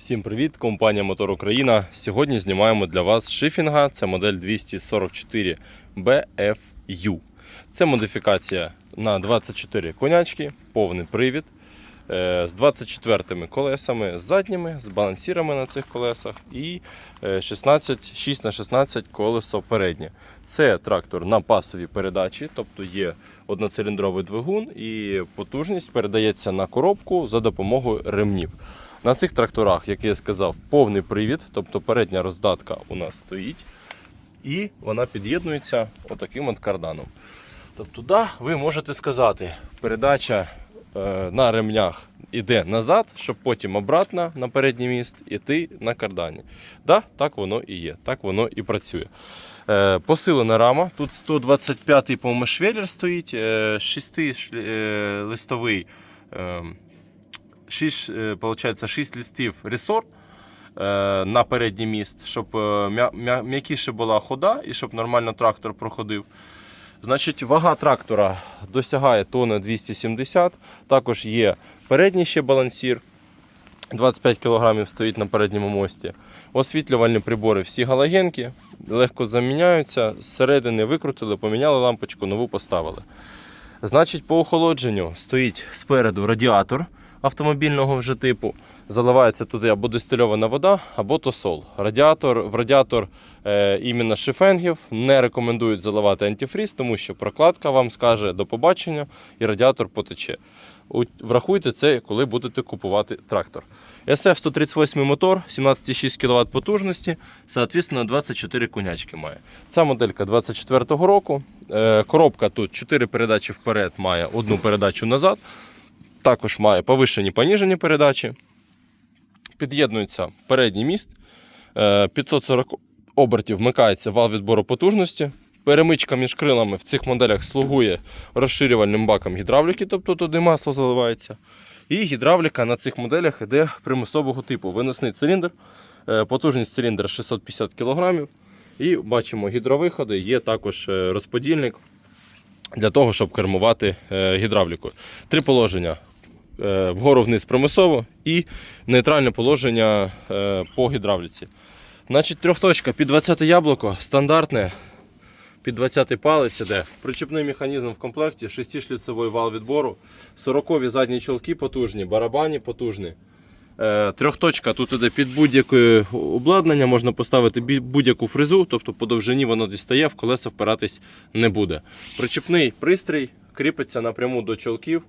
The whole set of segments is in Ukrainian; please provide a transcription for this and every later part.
Всім привіт, компанія Мотор Україна. Сьогодні знімаємо для вас шифінга. Це модель 244 BFU. Це модифікація на 24 конячки, повний привід е, з 24 колесами з задніми, з балансірами на цих колесах і е, 16, 6 на 16 колесо переднє. Це трактор на пасовій передачі, тобто є одноциліндровий двигун і потужність передається на коробку за допомогою ремнів. На цих тракторах, як я сказав, повний привід, тобто передня роздатка у нас стоїть, і вона під'єднується отаким от карданом. Тобто, да, ви можете сказати, передача е, на ремнях іде назад, щоб потім обратно на передній міст іти на кардані. Да, так воно і є, так воно і працює. Е, посилена рама. Тут 125-й по швеллер стоїть, е, 6-листовий. Е, 6, е, получається, 6 листів ресор е, на передній міст, щоб е, м'я- м'я- м'якіше була хода і щоб нормально трактор проходив. Значить, вага трактора досягає тонни 270. Також є передній ще балансір. 25 кг стоїть на передньому мості. Освітлювальні прибори всі галогенки, легко заміняються. Зсередини викрутили, поміняли лампочку, нову поставили. Значить, по охолодженню стоїть спереду радіатор автомобільного вже типу. Заливається туди або дистильована вода, або тосол. Радіатор, в радіатор е, іменно шифенгів не рекомендують заливати антифріз, тому що прокладка вам скаже до побачення і радіатор потече. Врахуйте це, коли будете купувати трактор. SF 138 мотор, 17,6 кВт потужності, соответственно 24 конячки має. Ця моделька 24-го року. Е, Коробка тут 4 передачі вперед, має одну передачу назад. Також має повишені поніжені передачі. Під'єднується передній міст. Е, 540 обертів вмикається вал відбору потужності. Перемичка між крилами в цих моделях слугує розширювальним баком гідравліки, тобто туди масло заливається. І гідравліка на цих моделях йде примусового типу. Виносний циліндр, е, потужність циліндра 650 кг. І бачимо гідровиходи, є також е, розподільник для того, щоб кермувати е, гідравлікою. Три положення: е, вгору вниз примусово і нейтральне положення е, по гідравліці. Значить, трьохточка під 20 яблуко, стандартне. Під 20 палець іде. Причепний механізм в комплекті, 6-шліцевий вал відбору, 40-ві задні чолки потужні, барабані потужні. Е, Трьохточка тут іде під будь-яке обладнання, можна поставити будь-яку фрезу, тобто по довжині воно дістає, в колеса впиратись не буде. Причепний пристрій кріпиться напряму до чолків.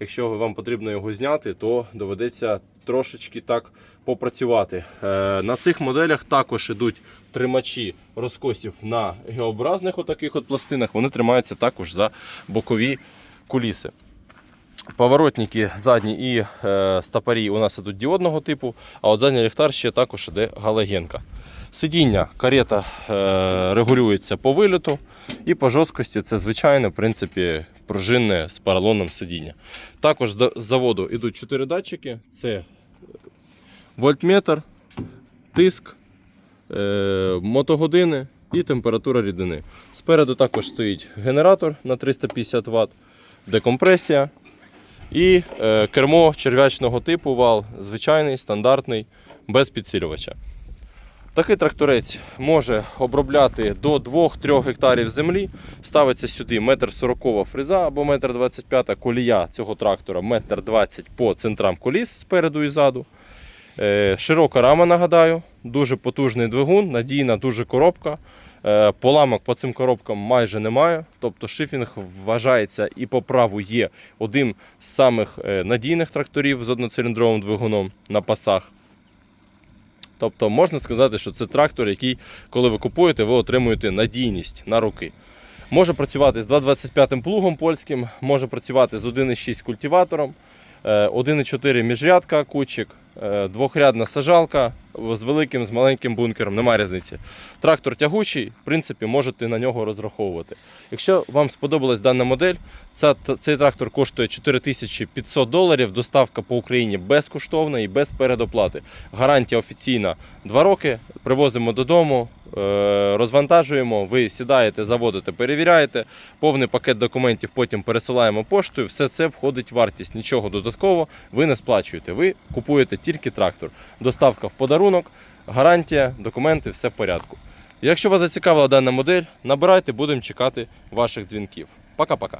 Якщо вам потрібно його зняти, то доведеться трошечки так попрацювати. Е, На цих моделях також ідуть тримачі розкосів на геобразних отаких от пластинах. Вони тримаються також за бокові куліси. Поворотники задні і е, стопорі у нас ідуть діодного типу, а от задній ліхтар ще також іде галогенка. Сидіння карета е, регулюється по виліту і по жорсткості це звичайне, в принципі, пружинне з поролоном сидіння. Також з заводу йдуть 4 датчики: це вольтметр, тиск, е, мотогодини і температура рідини. Спереду також стоїть генератор на 350 Вт, декомпресія. І е, кермо черв'ячного типу вал, звичайний, стандартний, без підсилювача. Такий тракторець може обробляти до 2-3 гектарів землі. Ставиться сюди 1,40 м фреза або 1,25 м колія цього трактора 1,20 м по центрам коліс спереду і ззаду. Е, Широка рама, нагадаю, дуже потужний двигун, надійна дуже коробка. Е, Поламок по цим коробкам майже немає. Тобто шифінг вважається і по праву є одним з самих е, надійних тракторів з одноциліндровим двигуном на пасах. Тобто можна сказати, що це трактор, який, коли ви купуєте, ви отримуєте надійність на руки. Може працювати з 225 плугом польським, може працювати з 1,6 культиватором, е, 1,4 міжрядка кучик, е, двохрядна сажалка з великим, з маленьким бункером, немає різниці. Трактор тягучий, в принципі, можете на нього розраховувати. Якщо вам сподобалась дана модель, цей трактор коштує 4500 доларів, доставка по Україні безкоштовна і без передоплати. Гарантія офіційна 2 роки. Привозимо додому, е, розвантажуємо, ви сідаєте, заводите, перевіряєте, повний пакет документів потім пересилаємо поштою. Все це входить в вартість. Нічого додатково ви не сплачуєте. Ви купуєте тільки трактор. Доставка в подарунок, гарантія, документи, все в порядку. Якщо вас зацікавила дана модель, набирайте, будемо чекати ваших дзвінків. Пока-пока.